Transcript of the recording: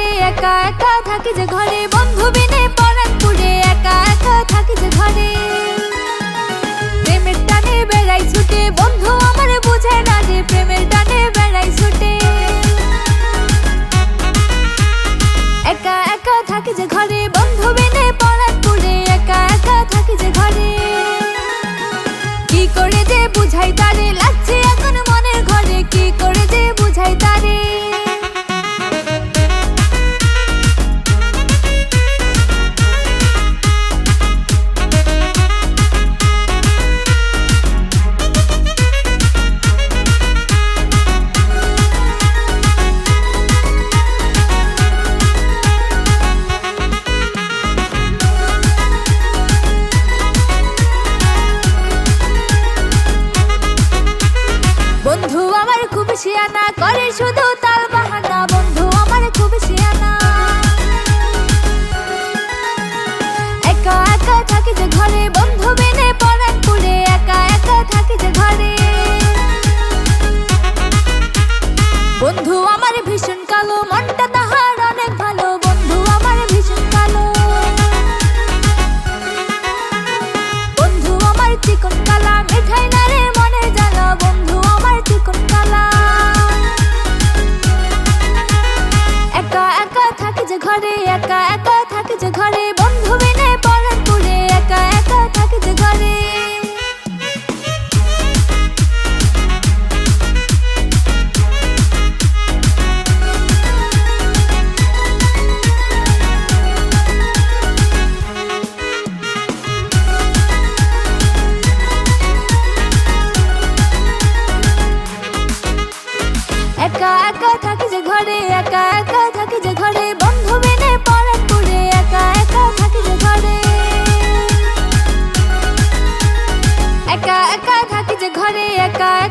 একা একা থাকি যে ঘরে, বন্ধু বিনে পরাণ পুড়ে একা একা থাকি যে ঘরে। প্রেমের টানে বেড়াই ছুটে, বন্ধু শুধু তাল বাহানা বন্ধু আমার খুব সিয়ানা একা একা থাকি যে ঘরে বন্ধু like I